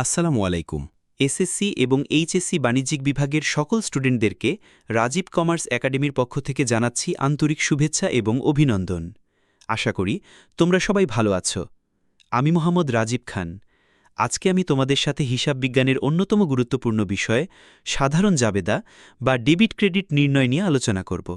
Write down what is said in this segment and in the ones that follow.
আসসালামু আলাইকুম। এসএসসি এবং এইচএসসি বাণিজ্যিক বিভাগের সকল স্টুডেন্টদেরকে রাজীব কমার্স একাডেমির পক্ষ থেকে জানাচ্ছি আন্তরিক শুভেচ্ছা এবং অভিনন্দন। আশা করি তোমরা সবাই ভালো আছো। আমি মোহাম্মদ রাজীব খান। আজকে আমি তোমাদের সাথে হিসাব বিজ্ঞানের অন্যতম গুরুত্বপূর্ণ বিষয়, সাধারণ জাবেদা বা ডেবিট ক্রেডিট নির্ণয় নিয়ে আলোচনা করব।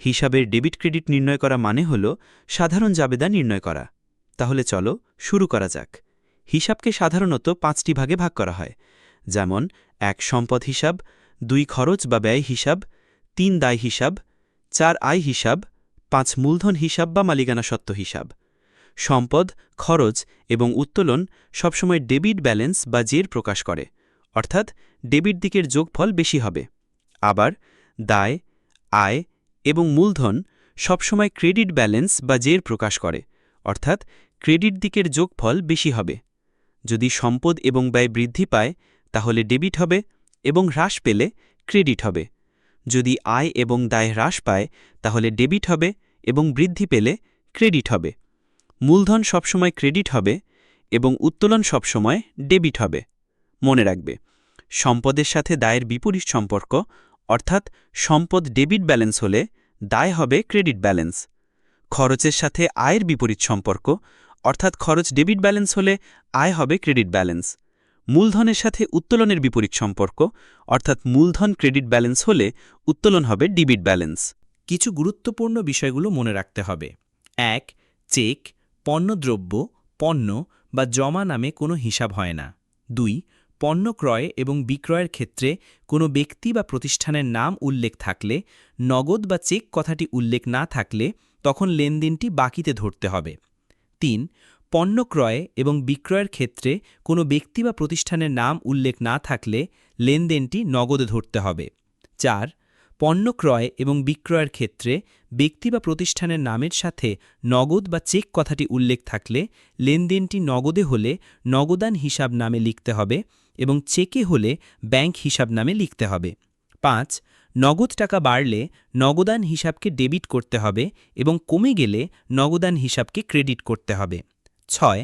হিসাবের ডেবিট ক্রেডিট নির্ণয় করা মানে হল সাধারণ জাবেদা নির্ণয় করা। তাহলে চলো শুরু করা যাক। হিসাবকে সাধারণত পাঁচটি ভাগে ভাগ করা হয়। যেমন, এক সম্পদ হিসাব, দুই খরচ বা ব্যয় হিসাব, তিন দায় হিসাব, চার আয় হিসাব, পাঁচ মূলধন হিসাব বা মালিকানা সত্ত্ব হিসাব। সম্পদ, খরচ এবং উত্তোলন সবসময় ডেবিট ব্যালেন্স বা জের প্রকাশ করে, অর্থাৎ ডেবিট দিকের যোগফল বেশি হবে। আবার, দায়, আয় এবং মূলধন সবসময় ক্রেডিট ব্যালেন্স বা জের প্রকাশ করে, অর্থাৎ ক্রেডিট দিকের যোগফল বেশি হবে। যদি সম্পদ এবং ব্যয় বৃদ্ধি পায়, তাহলে ডেবিট হবে এবং হ্রাস পেলে ক্রেডিট হবে। যদি আয় এবং দায় হ্রাস পায়, তাহলে ডেবিট হবে এবং বৃদ্ধি পেলে ক্রেডিট হবে। মূলধন সবসময় ক্রেডিট হবে এবং উত্তোলন সবসময় ডেবিট হবে। মনে রাখবে, সম্পদের সাথে দায়ের বিপরীত সম্পর্ক, অর্থাৎ সম্পদ ডেবিট ব্যালেন্স হলে দায় হবে ক্রেডিট ব্যালেন্স। খরচের সাথে আয়ের বিপরীত সম্পর্ক অর্থাৎ খরচ ডেবিট ব্যালেন্স হলে আয় হবে ক্রেডিট ব্যালেন্স। মূলধনের সাথে উত্তোলনের বিপরীত সম্পর্ক, অর্থাৎ মূলধন ক্রেডিট ব্যালেন্স হলে উত্তোলন হবে ডিবিট ব্যালেন্স। কিছু গুরুত্বপূর্ণ বিষয়গুলো মনে রাখতে হবে। এক, চেক, পণ্যদ্রব্য, পণ্য বা জমা নামে কোনো হিসাব হয় না। দুই, পণ্য ক্রয় এবং বিক্রয়ের ক্ষেত্রে কোনো ব্যক্তি বা প্রতিষ্ঠানের নাম উল্লেখ থাকলে, নগদ বা চেক কথাটি উল্লেখ না থাকলে তখন লেনদেনটি বাকিতে ধরতে হবে। তিন, পণ্য ক্রয়ে এবং বিক্রয়ের ক্ষেত্রে কোনো ব্যক্তি বা প্রতিষ্ঠানের নাম উল্লেখ না থাকলে লেনদেনটি নগদে ধরতে হবে। চার, পণ্য ক্রয় এবং বিক্রয়ের ক্ষেত্রে ব্যক্তি বা প্রতিষ্ঠানের নামের সাথে নগদ বা চেক কথাটি উল্লেখ থাকলে লেনদেনটি নগদে হলে নগদান হিসাব নামে লিখতে হবে এবং চেকে হলে ব্যাংক হিসাব নামে লিখতে হবে। পাঁচ নগদ টাকা বাড়লে নগদান হিসাবকে ডেবিট করতে হবে এবং কমে গেলে নগদান হিসাবকে ক্রেডিট করতে হবে। ছয়,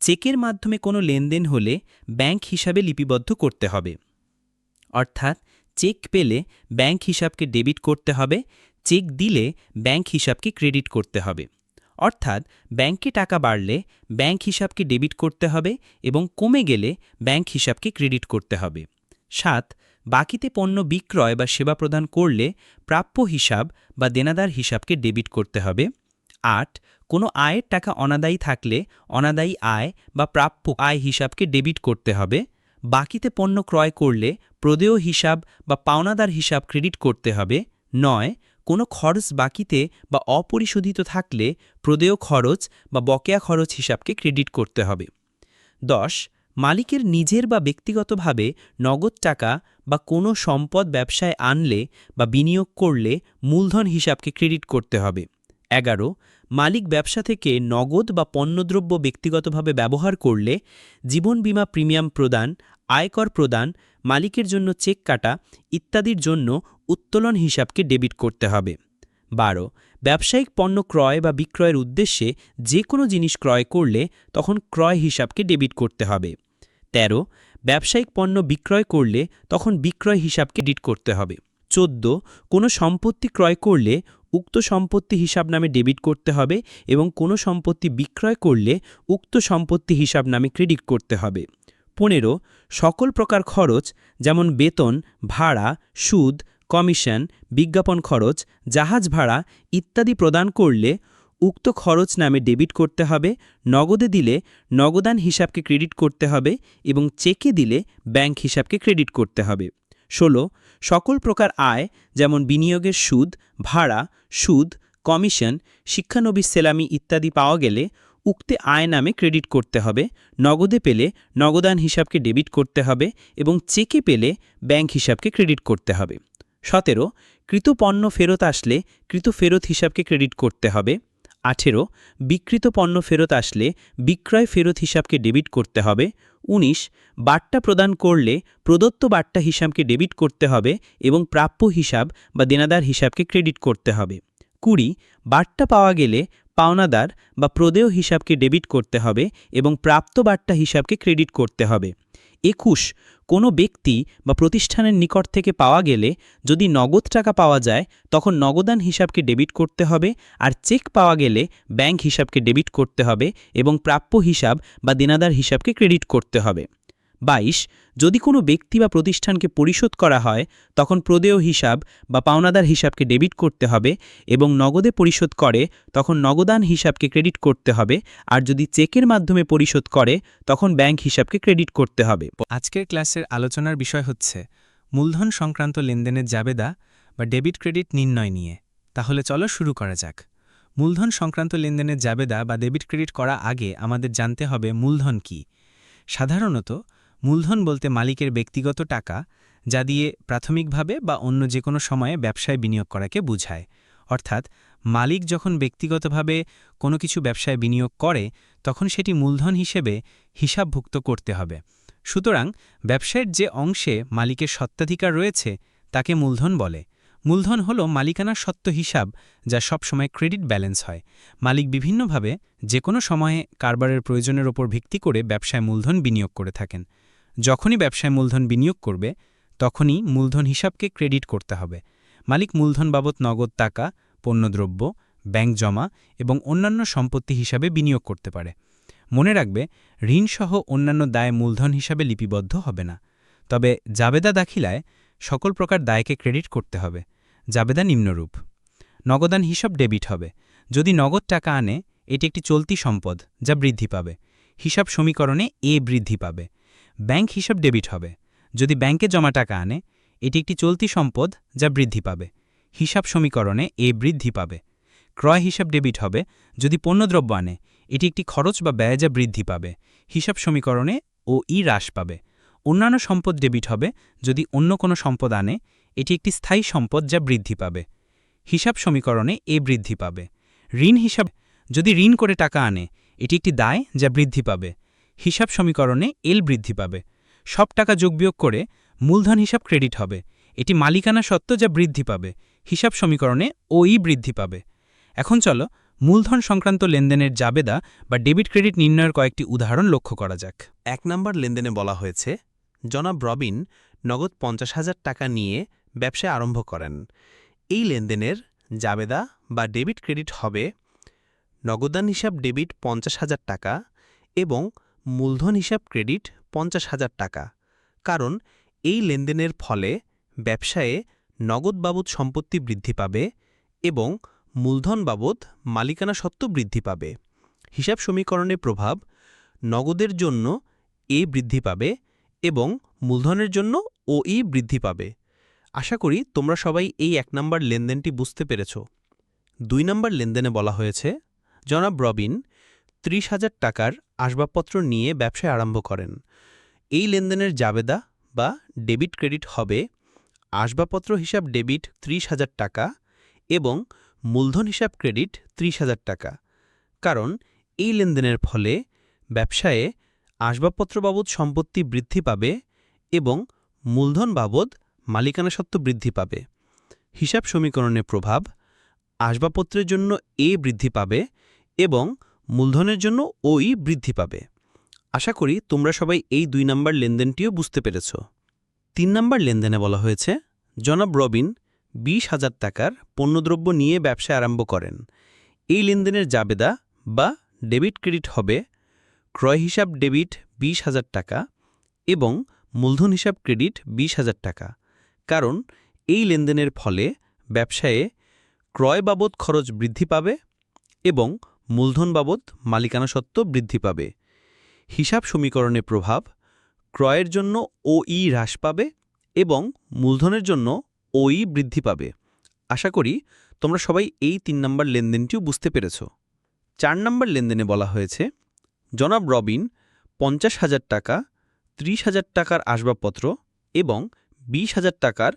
চেকের মাধ্যমে কোনো লেনদেন হলে ব্যাংক হিসাবে লিপিবদ্ধ করতে হবে। অর্থাৎ, চেক পেলে ব্যাংক হিসাবকে ডেবিট করতে হবে, চেক দিলে ব্যাংক হিসাবকে ক্রেডিট করতে হবে। অর্থাৎ, ব্যাংকে টাকা বাড়লে ব্যাংক হিসাবকে ডেবিট করতে হবে এবং কমে গেলে ব্যাংক হিসাবকে ক্রেডিট করতে হবে। সাত বাকিতে পণ্য বিক্রয় বা সেবা প্রদান করলে প্রাপ্য হিসাব বা দেনাদার হিসাবকে ডেবিট করতে হবে। আট, কোনো আয়ের টাকা অনাদায়ী থাকলে অনাদায়ী আয় বা প্রাপ্য আয় হিসাবকে ডেবিট করতে হবে। বাকিতে পণ্য ক্রয় করলে প্রদেয় হিসাব বা পাওনাদার হিসাব ক্রেডিট করতে হবে। নয়, কোনো খরচ বাকিতে বা অপরিশোধিত থাকলে প্রদেয় খরচ বা বকেয়া খরচ হিসাবকে ক্রেডিট করতে হবে। দশ মালিকের নিজের বা ব্যক্তিগতভাবে নগদ টাকা বা কোনো সম্পদ ব্যবসায় আনলে বা বিনিয়োগ করলে মূলধন হিসাবকে ক্রেডিট করতে হবে। এগারো, মালিক ব্যবসা থেকে নগদ বা পণ্যদ্রব্য ব্যক্তিগতভাবে ব্যবহার করলে জীবন বীমা প্রিমিয়াম প্রদান, আয়কর প্রদান, মালিকের জন্য চেক কাটা ইত্যাদির জন্য উত্তোলন হিসাবকে ডেবিট করতে হবে। বারো, ব্যবসায়িক পণ্য ক্রয় বা বিক্রয়ের উদ্দেশ্যে যে কোনো জিনিস ক্রয় করলে তখন ক্রয় হিসাবকে ডেবিট করতে হবে। ১৩ ব্যবসায়িক পণ্য বিক্রয় করলে তখন বিক্রয় হিসাবকে ডিট করতে হবে। চোদ্দ, কোনো সম্পত্তি ক্রয় করলে উক্ত সম্পত্তি হিসাব নামে ডেবিট করতে হবে এবং কোনো সম্পত্তি বিক্রয় করলে উক্ত সম্পত্তি হিসাব নামে ক্রেডিট করতে হবে। পনেরো, সকল প্রকার খরচ যেমন বেতন, ভাড়া, সুদ, কমিশন, বিজ্ঞাপন খরচ, জাহাজ ভাড়া ইত্যাদি প্রদান করলে উক্ত খরচ নামে ডেবিট করতে হবে, নগদে দিলে নগদান হিসাবকে ক্রেডিট করতে হবে এবং চেকে দিলে ব্যাংক হিসাবকে ক্রেডিট করতে হবে। ষোলো, সকল প্রকার আয় যেমন বিনিয়োগের সুদ, ভাড়া, সুদ, কমিশন, শিক্ষানবিশ সেলামি ইত্যাদি পাওয়া গেলে উক্তে আয় নামে ক্রেডিট করতে হবে, নগদে পেলে নগদান হিসাবকে ডেবিট করতে হবে এবং চেকে পেলে ব্যাংক হিসাবকে ক্রেডিট করতে হবে। সতেরো, কৃত পণ্য ফেরত আসলে কৃত ফেরত হিসাবকে ক্রেডিট করতে হবে। আঠেরো বিকৃত পণ্য ফেরত আসলে বিক্রয় ফেরত হিসাবকে ডেবিট করতে হবে। ১৯ বার্তা প্রদান করলে প্রদত্ত বার্তা হিসাবকে ডেবিট করতে হবে এবং প্রাপ্য হিসাব বা দেনাদার হিসাবকে ক্রেডিট করতে হবে। কুড়ি বার্তা পাওয়া গেলে পাওনাদার বা প্রদেয় হিসাবকে ডেবিট করতে হবে এবং প্রাপ্ত বার্তা হিসাবকে ক্রেডিট করতে হবে। একুশ কোনো ব্যক্তি বা প্রতিষ্ঠানের নিকট থেকে পাওয়া গেলে যদি নগদ টাকা পাওয়া যায়, তখন নগদান হিসাবকে ডেবিট করতে হবে আর চেক পাওয়া গেলে ব্যাংক হিসাবকে ডেবিট করতে হবে এবং প্রাপ্য হিসাব বা দেনাদার হিসাবকে ক্রেডিট করতে হবে। বাইশ, যদি কোনো ব্যক্তি বা প্রতিষ্ঠানকে পরিশোধ করা হয়, তখন প্রদেয় হিসাব বা পাওনাদার হিসাবকে ডেবিট করতে হবে এবং নগদে পরিশোধ করে, তখন নগদান হিসাবকে ক্রেডিট করতে হবে। আর যদি চেকের মাধ্যমে পরিশোধ করে, তখন ব্যাংক হিসাবকে ক্রেডিট করতে হবে। আজকের ক্লাসের আলোচনার বিষয় হচ্ছে, মূলধন সংক্রান্ত লেনদেনের জাবেদা বা ডেবিট ক্রেডিট নির্ণয় নিয়ে। তাহলে চলো শুরু করা যাক। মূলধন সংক্রান্ত লেনদেনের জাবেদা বা ডেবিট ক্রেডিট করা আগে আমাদের জানতে হবে মূলধন কি। সাধারণত মূলধন বলতে মালিকের ব্যক্তিগত টাকা, যা দিয়ে প্রাথমিকভাবে বা অন্য যে কোনো সময়ে ব্যবসায় বিনিয়োগ করাকে বুঝায়। অর্থাৎ, মালিক যখন ব্যক্তিগতভাবে কোনো কিছু ব্যবসায় বিনিয়োগ করে, তখন সেটি মূলধন হিসেবে হিসাবভুক্ত করতে হবে। সুতরাং, ব্যবসায়ের যে অংশে মালিকের সত্ত্বাধিকার রয়েছে, তাকে মূলধন বলে। মূলধন হল মালিকানার সত্ত্ব হিসাব, যা সবসময় ক্রেডিট ব্যালেন্স হয়। মালিক বিভিন্নভাবে যে কোনো সময়ে কারবারের প্রয়োজনের ওপর ভিত্তি করে ব্যবসায় মূলধন বিনিয়োগ করে থাকেন। যখনই ব্যবসায় মূলধন বিনিয়োগ করবে, তখনই মূলধন হিসাবকে ক্রেডিট করতে হবে। মালিক মূলধন বাবদ নগদ টাকা, পণ্যদ্রব্য, ব্যাংক জমা এবং অন্যান্য সম্পত্তি হিসাবে বিনিয়োগ করতে পারে। মনে রাখবে ঋণসহ অন্যান্য দায় মূলধন হিসাবে লিপিবদ্ধ হবে না। তবে জাবেদা দাখিলায় সকল প্রকার দায়কে ক্রেডিট করতে হবে। জাবেদা নিম্নরূপ। নগদান হিসাব ডেবিট হবে। যদি নগদ টাকা আনে, এটি একটি চলতি সম্পদ যা বৃদ্ধি পাবে। হিসাব সমীকরণে এ বৃদ্ধি পাবে। ব্যাংক হিসাব ডেবিট হবে। যদি ব্যাংকে জমা টাকা আনে, এটি একটি চলতি সম্পদ যা বৃদ্ধি পাবে। হিসাব সমীকরণে এ বৃদ্ধি পাবে। ক্রয় হিসাব ডেবিট হবে। যদি পণ্যদ্রব্য আনে, এটি একটি খরচ বা ব্যয় যা বৃদ্ধি পাবে। হিসাব সমীকরণে ও ই হ্রাস পাবে। অন্যান্য সম্পদ ডেবিট হবে। যদি অন্য কোনো সম্পদ আনে, এটি একটি স্থায়ী সম্পদ যা বৃদ্ধি পাবে। হিসাব সমীকরণে এ বৃদ্ধি পাবে। ঋণ হিসাব যদি ঋণ করে টাকা আনে, এটি একটি দায় যা বৃদ্ধি পাবে। হিসাব সমীকরণে এল বৃদ্ধি পাবে। সব টাকা যোগবিয়োগ করে মূলধন হিসাব ক্রেডিট হবে। এটি মালিকানা সত্ত্ব যা বৃদ্ধি পাবে, হিসাব সমীকরণে ওই বৃদ্ধি পাবে। এখন চলো মূলধন সংক্রান্ত লেনদেনের জাবেদা বা ডেবিট ক্রেডিট নির্ণয়ের কয়েকটি উদাহরণ লক্ষ্য করা যাক। এক নম্বর লেনদেনে বলা হয়েছে, জনাব রবিন নগদ পঞ্চাশ হাজার টাকা নিয়ে ব্যবসা আরম্ভ করেন। এই লেনদেনের জাবেদা বা ডেবিট ক্রেডিট হবে নগদান হিসাব ডেবিট পঞ্চাশ হাজার টাকা এবং মূলধন হিসাব ক্রেডিট পঞ্চাশ হাজার টাকা। কারণ এই লেনদেনের ফলে ব্যবসায়ে নগদ বাবদ সম্পত্তি বৃদ্ধি পাবে এবং মূলধন বাবদ মালিকানা সত্ত্ব বৃদ্ধি পাবে। হিসাব সমীকরণে প্রভাব নগদের জন্য এ বৃদ্ধি পাবে এবং মূলধনের জন্য ও ই বৃদ্ধি পাবে। আশা করি তোমরা সবাই এই এক নম্বর লেনদেনটি বুঝতে পেরেছ। দুই নম্বর লেনদেনে বলা হয়েছে, জনাব রবিন, ত্রিশ হাজার টাকার আসবাবপত্র নিয়ে ব্যবসায় আরম্ভ করেন। এই লেনদেনের জাবেদা বা ডেবিট ক্রেডিট হবে আসবাবপত্র হিসাব ডেবিট ত্রিশ হাজার টাকা এবং মূলধন হিসাব ক্রেডিট ত্রিশ হাজার টাকা। কারণ এই লেনদেনের ফলে ব্যবসায়ে আসবাবপত্র বাবদ সম্পত্তি বৃদ্ধি পাবে এবং মূলধন বাবদ মালিকানা সত্ত্ব বৃদ্ধি পাবে। হিসাব সমীকরণে প্রভাব আসবাবপত্রের জন্য এ বৃদ্ধি পাবে এবং মূলধনের জন্য ওই বৃদ্ধি পাবে। আশা করি তোমরা সবাই এই দুই নম্বর লেনদেনটিও বুঝতে পেরেছ। তিন নম্বর লেনদেনে বলা হয়েছে, জনাব রবিন বিশ হাজার টাকার পণ্যদ্রব্য নিয়ে ব্যবসা আরম্ভ করেন। এই লেনদেনের জাবেদা বা ডেবিট ক্রেডিট হবে ক্রয় হিসাব ডেবিট বিশ হাজার টাকা এবং মূলধন হিসাব ক্রেডিট বিশ হাজার টাকা। কারণ এই লেনদেনের ফলে ব্যবসায়ে ক্রয় বাবদ খরচ বৃদ্ধি পাবে এবং মূলধন বাবদ মালিকানা সত্ত্ব বৃদ্ধি পাবে। হিসাব সমীকরণে প্রভাব, ক্রয়ের জন্য ও ই হ্রাস পাবে এবং মূলধনের জন্য ও ই বৃদ্ধি পাবে। আশা করি তোমরা সবাই এই তিন নম্বর লেনদেনটিও বুঝতে পেরেছ। চার নম্বর লেনদেনে বলা হয়েছে, জনাব রবিন পঞ্চাশ হাজার টাকা, ত্রিশ হাজার টাকার আসবাবপত্র এবং বিশ হাজার টাকার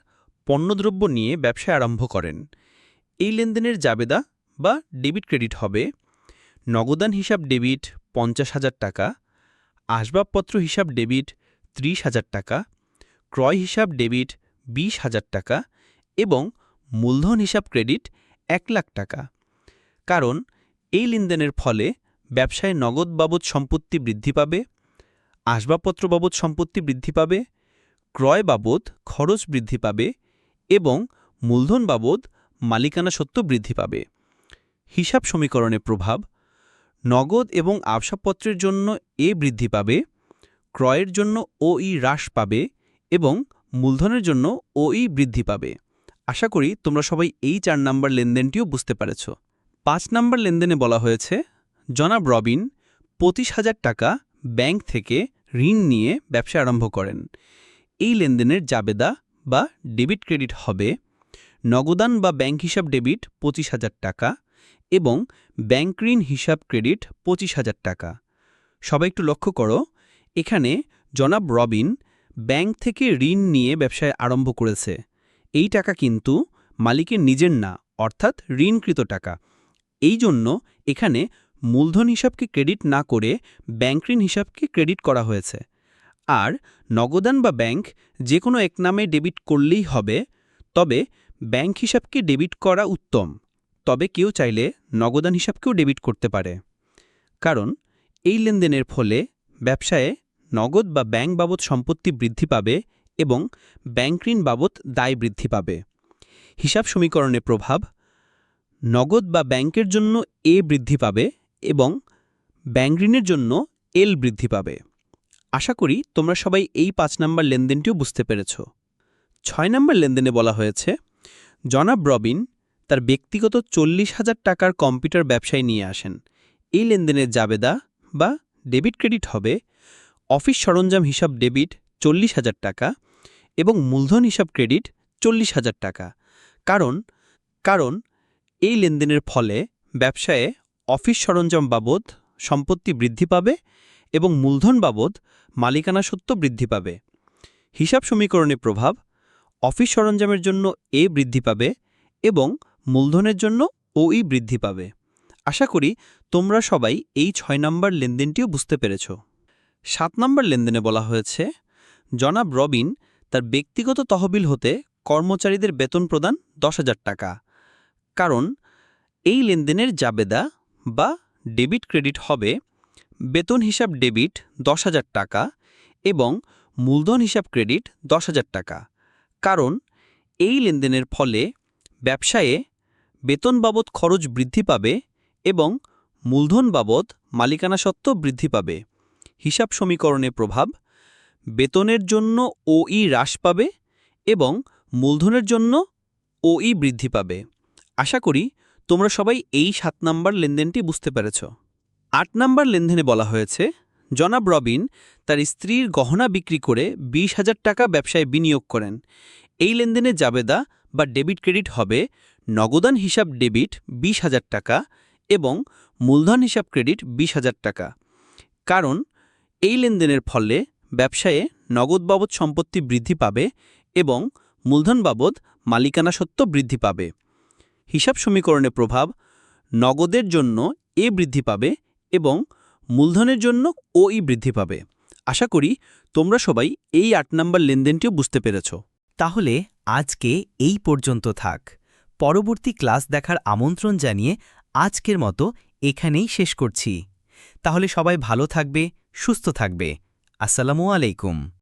পণ্যদ্রব্য নিয়ে ব্যবসা আরম্ভ করেন। এই লেনদেনের জাবেদা বা ডেবিট ক্রেডিট হবে নগদান হিসাব ডেবিট পঞ্চাশ হাজার টাকা, আসবাবপত্র হিসাব ডেবিট ত্রিশ হাজার টাকা, ক্রয় হিসাব ডেবিট বিশ হাজার টাকা এবং মূলধন হিসাব ক্রেডিট এক লাখ টাকা। কারণ এই লেনদেনের ফলে ব্যবসায় নগদ বাবদ সম্পত্তি বৃদ্ধি পাবে, আসবাবপত্র বাবদ সম্পত্তি বৃদ্ধি পাবে, ক্রয় বাবদ খরচ বৃদ্ধি পাবে এবং মূলধন বাবদ মালিকানা সত্ত্ব বৃদ্ধি পাবে। হিসাব সমীকরণে প্রভাব নগদ এবং আবসাবপত্রের জন্য এ বৃদ্ধি পাবে, ক্রয়ের জন্য ওই হ্রাস পাবে এবং মূলধনের জন্য ওই বৃদ্ধি পাবে। আশা করি তোমরা সবাই এই চার নাম্বার লেনদেনটিও বুঝতে পারেছ। পাঁচ নাম্বার লেনদেনে বলা হয়েছে, জনাব রবিন পঁচিশ হাজার টাকা ব্যাংক থেকে ঋণ নিয়ে ব্যবসা আরম্ভ করেন। এই লেনদেনের জাবেদা বা ডেবিট ক্রেডিট হবে, নগদান বা ব্যাংক হিসাব ডেবিট পঁচিশ হাজার টাকা এবং ব্যাংক ঋণ হিসাব ক্রেডিট পঁচিশ হাজার টাকা। সবাই একটু লক্ষ্য করো, এখানে জনাব রবিন ব্যাংক থেকে ঋণ নিয়ে ব্যবসায় আরম্ভ করেছে। এই টাকা কিন্তু মালিকের নিজের না, অর্থাৎ ঋণকৃত টাকা। এই জন্য এখানে মূলধন হিসাবকে ক্রেডিট না করে ব্যাংক ঋণ হিসাবকে ক্রেডিট করা হয়েছে। আর নগদান বা ব্যাংক যে কোনো এক নামে ডেবিট করলেই হবে, তবে ব্যাংক হিসাবকে ডেবিট করা উত্তম। তবে কেউ চাইলে নগদান হিসাবকেও ডেবিট করতে পারে। কারণ, এই লেনদেনের ফলে ব্যবসায়ে নগদ বা ব্যাংক বাবদ সম্পত্তি বৃদ্ধি পাবে এবং ব্যাংক ঋণ বাবদ দায় বৃদ্ধি পাবে। হিসাব সমীকরণে প্রভাব, নগদ বা ব্যাংকের জন্য এ বৃদ্ধি পাবে এবং ব্যাংক ঋণের জন্য এল বৃদ্ধি পাবে। আশা করি তোমরা সবাই এই পাঁচ নম্বর লেনদেনটিও বুঝতে পেরেছ। ছয় নম্বর লেনদেনে বলা হয়েছে, জনাব রবিন তার ব্যক্তিগত চল্লিশ হাজার টাকার কম্পিউটার ব্যবসায় নিয়ে আসেন। এই লেনদেনের জাবেদা বা ডেবিট ক্রেডিট হবে অফিস সরঞ্জাম হিসাব ডেবিট চল্লিশ হাজার টাকা এবং মূলধন হিসাব ক্রেডিট চল্লিশ হাজার টাকা। কারণ কারণ এই লেনদেনের ফলে ব্যবসায়ে অফিস সরঞ্জাম বাবদ সম্পত্তি বৃদ্ধি পাবে এবং মূলধন বাবদ মালিকানা সত্ত্ব বৃদ্ধি পাবে। হিসাব সমীকরণে প্রভাব অফিস সরঞ্জামের জন্য এ বৃদ্ধি পাবে এবং মূলধনের জন্য ওই বৃদ্ধি পাবে। আশা করি তোমরা সবাই এই ছয় নম্বর লেনদেনটিও বুঝতে পেরেছ। সাত নম্বর লেনদেনে বলা হয়েছে, জনাব রবিন তার ব্যক্তিগত তহবিল হতে কর্মচারীদের বেতন প্রদান দশ হাজার টাকা। কারণ এই লেনদেনের জাবেদা বা ডেবিট ক্রেডিট হবে বেতন হিসাব ডেবিট দশ হাজার টাকা এবং মূলধন হিসাব ক্রেডিট দশ হাজার টাকা। কারণ এই লেনদেনের ফলে ব্যবসায়ে বেতন বাবদ খরচ বৃদ্ধি পাবে এবং মূলধন বাবদ মালিকানা সত্ত্ব বৃদ্ধি পাবে। হিসাব সমীকরণে প্রভাব, বেতনের জন্য ওই হ্রাস পাবে এবং মূলধনের জন্য ওই বৃদ্ধি পাবে। আশা করি তোমরা সবাই এই সাত নম্বর লেনদেনটি বুঝতে পেরেছ। আট নম্বর লেনদেনে বলা হয়েছে, জনাব রবিন তার স্ত্রীর গহনা বিক্রি করে বিশ হাজার টাকা ব্যবসায় বিনিয়োগ করেন। এই লেনদেনে জাবেদা বা ডেবিট ক্রেডিট হবে নগদান হিসাব ডেবিট বিশ হাজার টাকা এবং মূলধন হিসাব ক্রেডিট বিশ হাজার টাকা। কারণ, এই লেনদেনের ফলে ব্যবসায়ে নগদ বাবদ সম্পত্তি বৃদ্ধি পাবে এবং মূলধন বাবদ মালিকানা সত্ত্ব বৃদ্ধি পাবে। হিসাব সমীকরণে প্রভাব নগদের জন্য এ বৃদ্ধি পাবে এবং মূলধনের জন্য ও ই বৃদ্ধি পাবে। আশা করি তোমরা সবাই এই আট নম্বর লেনদেনটিও বুঝতে পেরেছ। তাহলে আজকে এই পর্যন্ত থাক। পরবর্তী ক্লাস দেখার আমন্ত্রণ জানিয়ে আজকের মতো এখানেই শেষ করছি। তাহলে সবাই ভালো থাকবে, সুস্থ থাকবে। আসসালামু আলাইকুম।